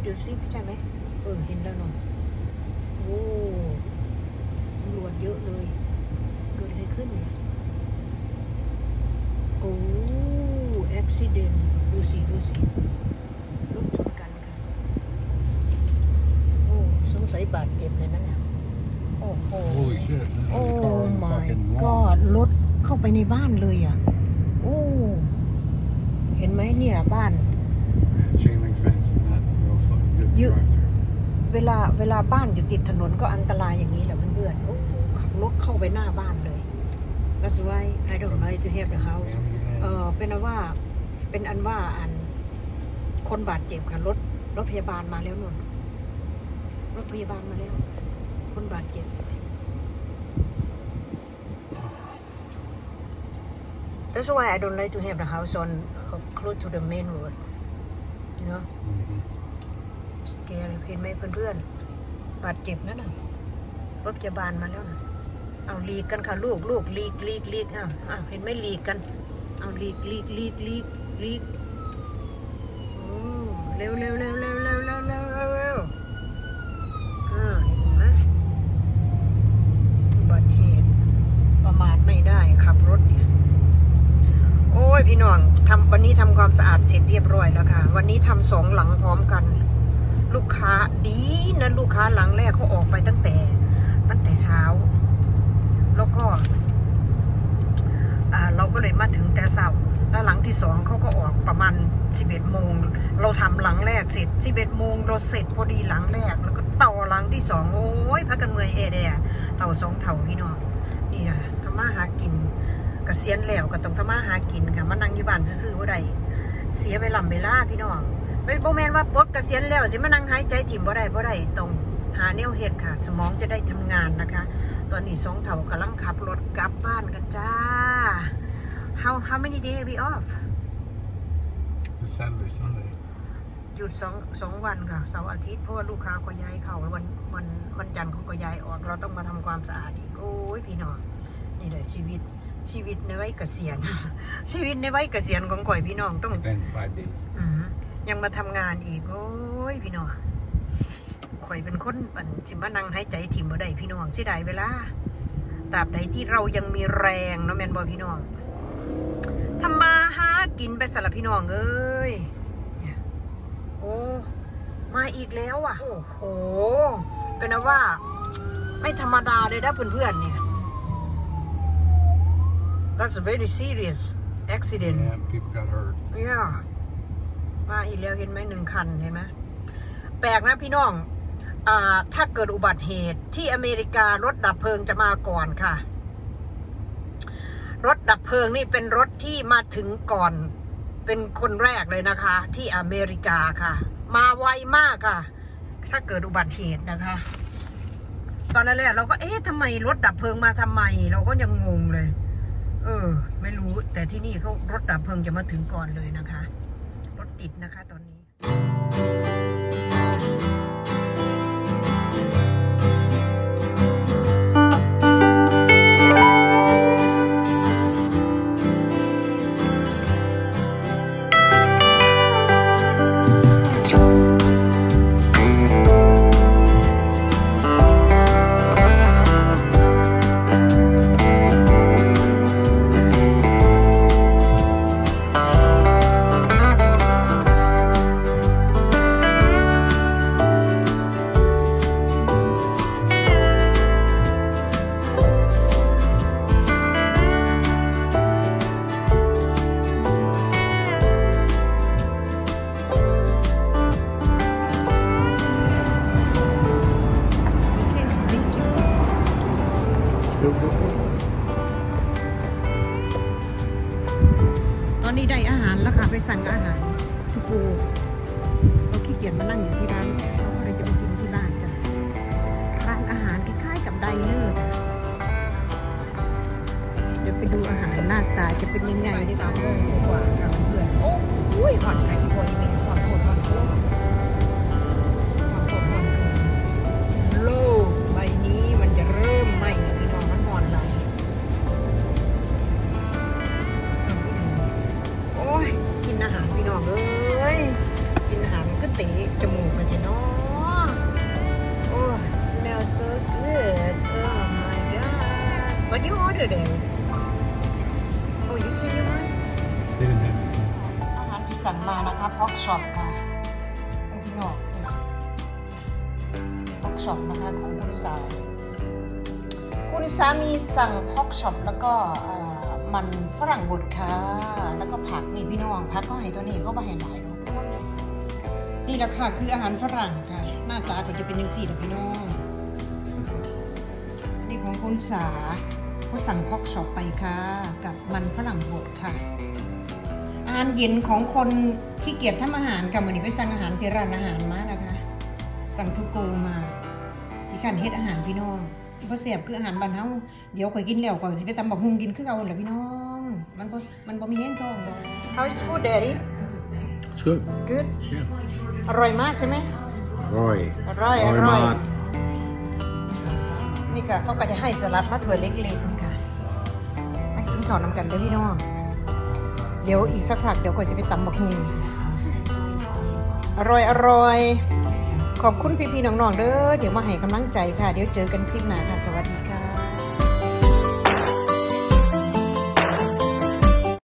ยวเดี๋ยวซิใช่ไหมเออเห็นแล้วเนาะโอ้ตำรวจเยอะเลย เกิดอะไรขึ้นเนี่ยโอ้อุบิเหตุดูสิดูสิรถชนกันค่ะโอ้สงสัยบาดเจ็บเลยนะเนี่ยโอ้โห Holy shit. There's โอ้ a car in the my fucking lawn. god รถเข้าไปในบ้านเลยอะ โอ้ เห็นไหมเนี่ยบ้าน Yeah, chain link fence and that. Real fucking good You- drive through. เวลาเวลาบ้านอยู่ติดถนนก็อันตรายอย่างนี้แหละเพื่อนๆโอ้ขับรถเข้าไปหน้าบ้านเลย That's why I don't like to have the house เออเป็นอันว่าเป็นอันว่าอันคนบาดเจ็บค่ะรถรถพยาบาลมาแล้วนุ่นรถพยาบาลมาแล้ว คนบาดเจ็บ That's why I don't like to have the house on uh, close to the main road you know สเกลเห็นไหมเพื่อนๆบาดเจ็บนั่นน่ะรถพยาบาลมาแล้วนะเอาลีกกันค่ะลูกลูกลีกลีกลีกอ้าวอ้าวเห็นไหมลีกกัน เอาลีกลีกลีกลีกลีกโอ้เร็วเร็วเร็วเร็วเร็วเร็วเร็วเร็วเร็วอ่าเห็นไหมอุบัติเหตุประมาทไม่ได้ขับรถเนี่ยโอ้ยพี่น้องทำวันนี้ทำความสะอาดเสร็จเรียบร้อยแล้วค่ะ วันนี้ทำสองหลังพร้อมกัน ลูกค้าดีนะลูกค้าหลังแรกเขาออกไปตั้งแต่ ตั้งแต่เช้า แล้วก็อ่าเราก็เลยมาถึงแต่เช้าแล้วหลังที่สองเขาก็ออกประมาณ11โมง เราทำหลังแรกเสร็จ11โมงเราเสร็จพอดีหลังแรก แล้วก็ต่อหลังที่สองโอ้ยพักกันเมื่อยเอเดียเต่าสองเต่าพี่น้องนี่นะทำมาหากินกเกษียณแล้วก็ต้องทำมาหากินค่ะมานั่งอยู่บ้านซื่อๆว่าใดเสียเวลาเวลาพี่น้อง ไม่โบแมนว่าปลดเกษียณแล้วสิมานั่งหายใจถิ่มบ่ได้บ่ได้ต้องหาแนวเฮ็ดค่ะ สมองจะได้ทำงานนะคะ ตอนนี้สองเถ่ากำลังขับรถกลับบ้านกันจ้า how how many days we off It's Saturday, Sunday. หยุดสองสองวันค่ะเสาร์อาทิตย์เพราะว่าลูกค้าก็ย้ายเข้าวันวันวันจันทร์เขาก็ย้ายออก เราต้องมาทำความสะอาดอีกโอ้ยพี่น้องนี่แหละชีวิตชีวิตในวัยเกษียณ ชีวิตในวัยเกษียณของก่อยพี่น้องต้อง Then five days. อืม ยังมาทำงานอีก โอ้ยพี่น้องข่อยเป็นคนปั่นจิมานั่งหายใจถิ่มบ่ได้พี่น้องเสียดายเวลาตราบใดที่เรายังมีแรงเนาะแม่นบ่พี่น้องทำมาหากินไปสลับพี่น้องเอ้ยเนี่ยโอ้มาอีกแล้วอะ โอ้โห เป็นนะว่า ไม่ธรรมดาเลยนะเพื่อนๆเนี่ย That's a very serious accident Yeah, people got hurt. เนี่ย มาอีกแล้วเห็นไหมหนึ่งคันเห็นไหมแปลกนะพี่น้องอถ้าเกิดอุบัติเหตุที่อเมริการถดับเพลิงจะมาก่อนค่ะ รถดับเพลิงนี่เป็นรถที่มาถึงก่อนเป็นคนแรกเลยนะคะ ที่อเมริกาค่ะ มาไวมากค่ะ ถ้าเกิดอุบัติเหตุนะคะ ตอนแรกเราก็เอ๊ะทำไมรถดับเพลิงมาทำไม เราก็ยังงงเลย เออ ไม่รู้แต่ที่นี่เขารถดับเพลิงจะมาถึงก่อนเลยนะคะ ติดนะคะตอนนี้ นี้ได้อาหารแล้วค่ะไปสั่งอาหารทุกูเราขี้เกียจมานั่งอยู่ที่ร้านเราก็เลยจะไปกินที่บ้านจ้ะร้านอาหารคล้ายๆกับไดเนอร์เดี๋ยวไปดูอาหารหน้าตาจะเป็นยังไงดีกว่าโมงกว่าค่ะเพื่อนโอ้ยหอนไข่บอยเมียหอนโคตรหอนโคตร จมูกกันทีเนาะโอ้ smell so good oh my god what you order there oh you seen it right They didn't อาหารที่สั่งมานะคะพ็อกช็อปค่ะพี่น้องพ็อกช็อปนะคะของคุณสาคุณสามีสั่งพ็อกช็อปแล้วก็มันฝรั่งบดค่ะ แล้วก็ผักนี่พี่น้องผักก็ให้ตัวนี้ก็มาให้หลายเนาะ นี่แหละค่ะคืออาหารฝรั่งค่ะ หน้าตาก็จะเป็นยังสี่นะพี่น้องนี่ของคุณสาเขาสั่งพอกชอปไปค่ะ กับมันฝรั่งบดค่ะ อาหารเย็นของคนขี้เกียจทำอาหารกับวันนี้ไปสั่งอาหารที่ร้านอาหารมานะคะ สั่งทุกโกมาที่ขันเฮ็ดอาหารพี่น้องบ่เสียบคืออาหารบ้านเฮาเดี๋ยวข่อยกินแล้วข่อยสิไปตำบักฮุงกินคือเก่าแหละพี่น้อง มันบ่มันบ่มีแห้งท้องดอก How is food daddy It's good. good Yeah. อร่อยมากใช่ไหม Roy. อร่อยอร่อย Roy Mart. นี่ค่ะ เขาก็จะให้สลัดมาถ้วยเล็กๆนี่ค่ะมากินข้าวน้ำกันเด้อพี่น้อง เดี๋ยวอีกสักพักเดี๋ยวก็จะไปตำบักฮุงอร่อยอร่อยขอบคุณพี่ๆน้องๆเด้อ เดี๋ยวมาให้กำลังใจค่ะ เดี๋ยวเจอกันคลิปหน้าค่ะ สวัสดีค่ะ